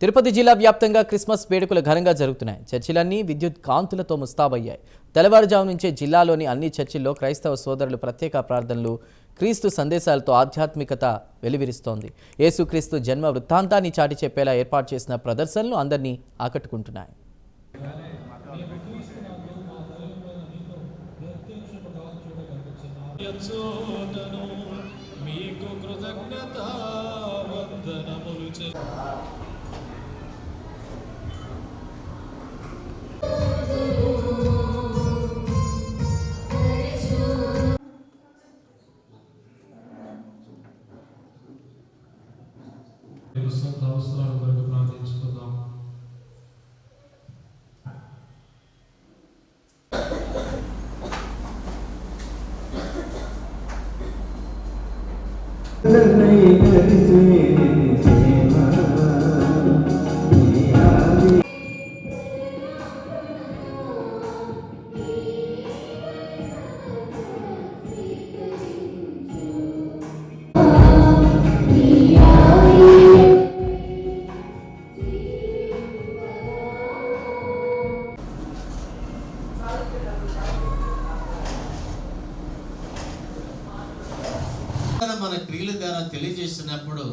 తిరుపతి జిల్లా వ్యాప్తంగా క్రిస్మస్ వేడుకలు ఘనంగా జరుగుతున్నాయి. చర్చిలన్నీ విద్యుత్ కాంతులతో ముస్తాబయ్యాయి. తెల్లవారుజాము నుంచే జిల్లాలోని అన్ని చర్చిల్లో క్రైస్తవ సోదరులు ప్రత్యేక ప్రార్థనలు క్రీస్తు సందేశాలతో ఆధ్యాత్మికత వెలువిరుస్తోంది. యేసుక్రీస్తు జన్మ వృత్తాంతాన్ని చాటి చెప్పేలా ఏర్పాటు చేసిన ప్రదర్శనలు అందరినీ ఆకట్టుకుంటున్నాయి. మీకు కృతజ్ఞత వందనములు సొంత అవసరాల కొరకు ప్రార్థించుకుందాం ఇక్కడ మన క్రియల ద్వారా తెలియజేసినప్పుడు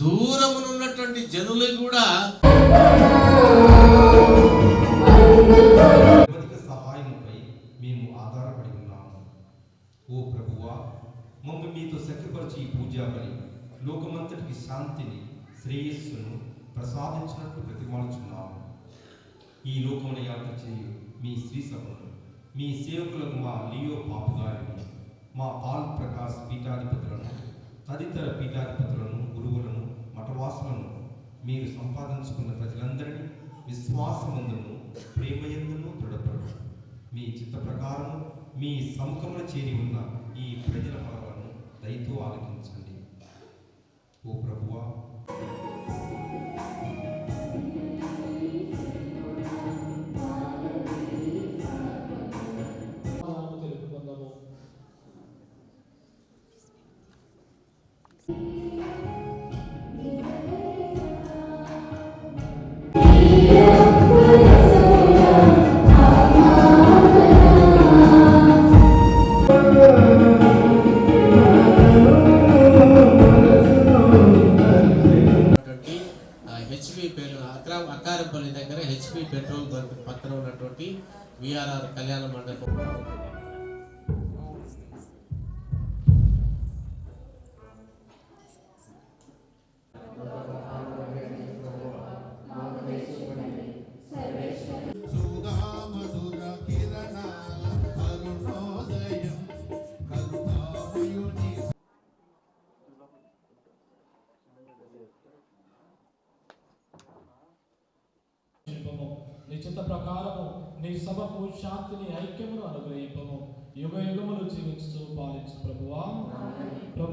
దూరమునున్నటువంటి జనులు కూడా నిరవధిక మేము ఆధారపడి ఉన్నాము. ఓ ప్రభువా మమ్మ మీతో సఖ్యపరిచి ఈ పూజా బలి లోకమంతటికి శాంతిని శ్రేయస్సును ప్రసాదించినట్టు ప్రతిమాలుచున్నాము ఈ లోకంలో యాత్ర చేయు మీ శ్రీ సభను మీ సేవకులకు మా లియో పాపు గారిని మా పాల్ ప్రకాశ్ పీఠాధిపతులను తదితర పీఠాధిపతులను గురువులను మఠవాసులను మీరు సంపాదించుకున్న ప్రజలందరినీ విశ్వాసమందును ప్రేమయందును దృఢపడు మీ చిత్త ప్రకారము మీ సముఖమున చేరి ఉన్న ఈ ప్రజల మనలను దయతో ఆలకించండి. ఓ ప్రభువా అక్రా దగ్గర హెచ్పి పెట్రోల్ బంక్ పక్కన ఉన్నటువంటి విఆర్ఆర్ కళ్యాణ మండపం. నీ చిత్త ప్రకారము నీ సభకు శాంతిని ఐక్యమును అనుగ్రహింపము. యుగ యుగములు జీవించు పాలించు ప్రభువా. ప్రభు.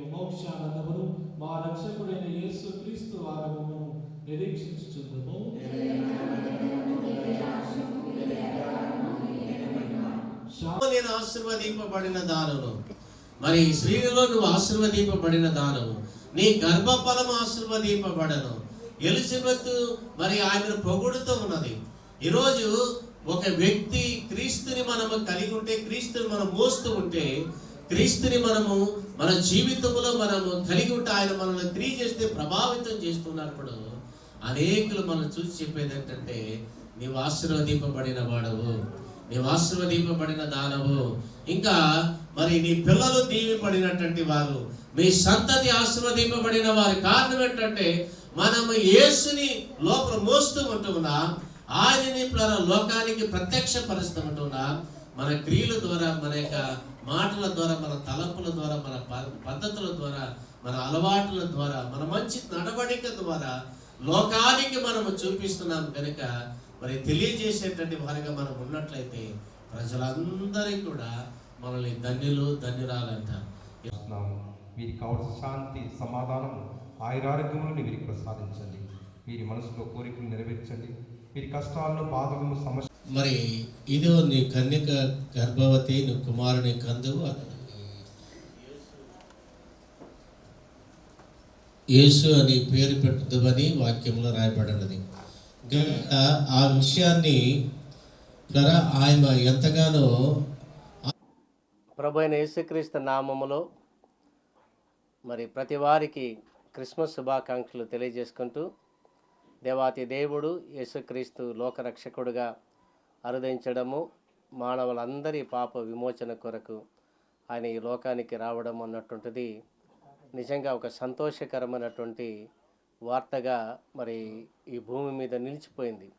మోక్షానందమును మా రక్షకుడైన యేసు క్రీస్తు ఆగమమును నిరీక్షించుచుందము నేను ఆశీర్వదింపబడిన దానము. మరి స్త్రీలో నువ్వు ఆశీర్వదింపబడిన దానము. నీ గర్భఫలం ఆశీర్వదింపబడను. ఎలిజబెత్ మరి ఆమెను పొగుడుతూ ఉన్నది. ఈరోజు ఒక వ్యక్తి క్రీస్తుని మనము కలిగి ఉంటే క్రీస్తుని మనం మోస్తూ ఉంటే క్రీస్తుని మనము మన జీవితంలో మనము కలిగి ఉంటే ఆయన మనల్ని క్రియ చేస్తే ప్రభావితం చేస్తున్నప్పుడు అనేకులు మనం చూసి చెప్పేది ఏంటంటే నీవు ఆశీర్వదింపబడిన వాడవు. నీవు ఆశీర్వదింపబడిన దానవు. ఇంకా మరి నీ పిల్లలు దీవిపడినటువంటి వారు మీ సంతతి ఆశీర్వదింపబడిన వారి కారణం ఏంటంటే మనము యేసుని లోపల మోస్తూ ఉంటున్నా ఆయనని లోకానికి ప్రత్యక్ష ఉంటున్నా మన క్రియల ద్వారా మన యొక్క మాటల ద్వారా మన తలంపుల ద్వారా మన ప- పద్ధతుల ద్వారా మన అలవాట్ల ద్వారా మన మంచి నడవడిక ద్వారా లోకానికి మనము చూపిస్తున్నాం కనుక మరి తెలియజేసేటువంటి వారిగా మనం ఉన్నట్లయితే ప్రజలందరికీ కూడా మనల్ని ధన్యులు ధన్యురాలంటారు వీరికి కావలసిన శాంతి సమాధానము ఆయురారోగ్యములను వీరికి ప్రసాదించండి. వీరి మనసులో కోరికలు నెరవేర్చండి. వీరి కష్టాలను బాధలను సమస్య మరి ఇదో నీ కన్యక గర్భవతి నీ కుమారుని కందువు యేసు అని పేరు పెట్టుదని వాక్యంలో రాయబడినది. ఆ విషయాన్ని ద్వారా ఆయన ఎంతగానో ప్రభు అయిన యేసుక్రీస్తు నామములో మరి ప్రతి వారికి క్రిస్మస్ శుభాకాంక్షలు తెలియజేసుకుంటూ దేవాతి దేవుడు యేసుక్రీస్తు లోకరక్షకుడుగా అరుదించడము మానవులందరి పాప విమోచన కొరకు ఆయన ఈ లోకానికి రావడం అన్నటువంటిది నిజంగా ఒక సంతోషకరమైనటువంటి వార్తగా మరి ఈ భూమి మీద నిలిచిపోయింది.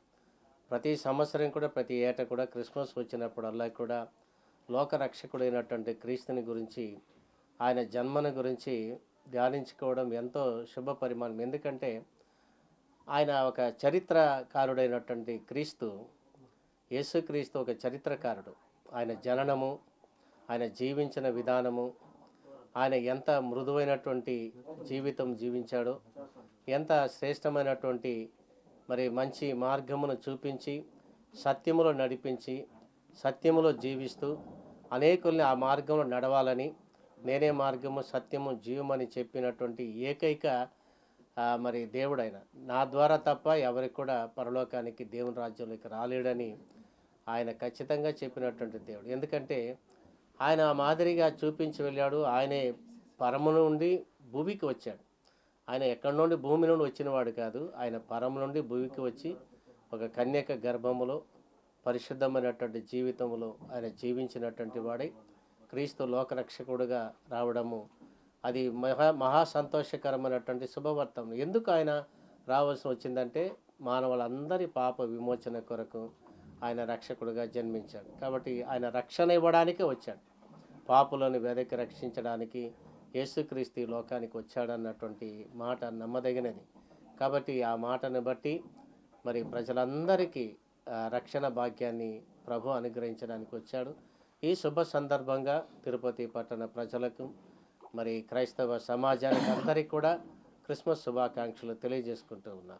ప్రతి సంవత్సరం కూడా ప్రతి ఏటా కూడా క్రిస్మస్ వచ్చినప్పుడల్లా కూడా లోకరక్షకుడైనటువంటి క్రీస్తుని గురించి ఆయన జన్మను గురించి ధ్యానించుకోవడం ఎంతో శుభ పరిమాణం. ఎందుకంటే ఆయన ఒక చరిత్రకారుడైనటువంటి క్రీస్తు యేసుక్రీస్తు ఒక చరిత్రకారుడు. ఆయన జననము ఆయన జీవించిన విధానము ఆయన ఎంత మృదువైనటువంటి జీవితం జీవించాడో ఎంత శ్రేష్టమైనటువంటి మరి మంచి మార్గమును చూపించి సత్యములో నడిపించి సత్యములో జీవిస్తూ అనేకుల్ని ఆ మార్గంలో నడవాలని నేనే మార్గము సత్యము జీవమని చెప్పినటువంటి ఏకైక మరి దేవుడైన. నా ద్వారా తప్ప ఎవరికి కూడా పరలోకానికి దేవుని రాజ్యంలోకి రాలేడని ఆయన ఖచ్చితంగా చెప్పినటువంటి దేవుడు. ఎందుకంటే ఆయన ఆ మాదిరిగా చూపించి వెళ్ళాడు. ఆయనే పరము నుండి భూమికి వచ్చాడు. ఆయన ఎక్కడి నుండి భూమి నుండి వచ్చినవాడు కాదు. ఆయన పరము నుండి భూమికి వచ్చి ఒక కన్యక గర్భములో పరిశుద్ధమైనటువంటి జీవితంలో ఆయన జీవించినటువంటి వాడై క్రీస్తు లోకరక్షకుడుగా రావడము అది మహా మహా సంతోషకరమైనటువంటి శుభవర్తం. ఎందుకు ఆయన రావాల్సి వచ్చిందంటే మానవులందరి పాప విమోచన కొరకు ఆయన రక్షకుడుగా జన్మించాడు. కాబట్టి ఆయన రక్షణ ఇవ్వడానికే వచ్చాడు. పాపులను వెదకి రక్షించడానికి యేసుక్రీస్తు లోకానికి వచ్చాడన్నటువంటి మాట నమ్మదగినది. కాబట్టి ఆ మాటను బట్టి మరి ప్రజలందరికీ రక్షణ భాగ్యాన్ని ప్రభు అనుగ్రహించడానికి వచ్చాడు. ఈ శుభ సందర్భంగా తిరుపతి పట్టణ ప్రజలకు మరి క్రైస్తవ సమాజానికి అందరికీ కూడా క్రిస్మస్ శుభాకాంక్షలు తెలియజేసుకుంటూ ఉన్నాం.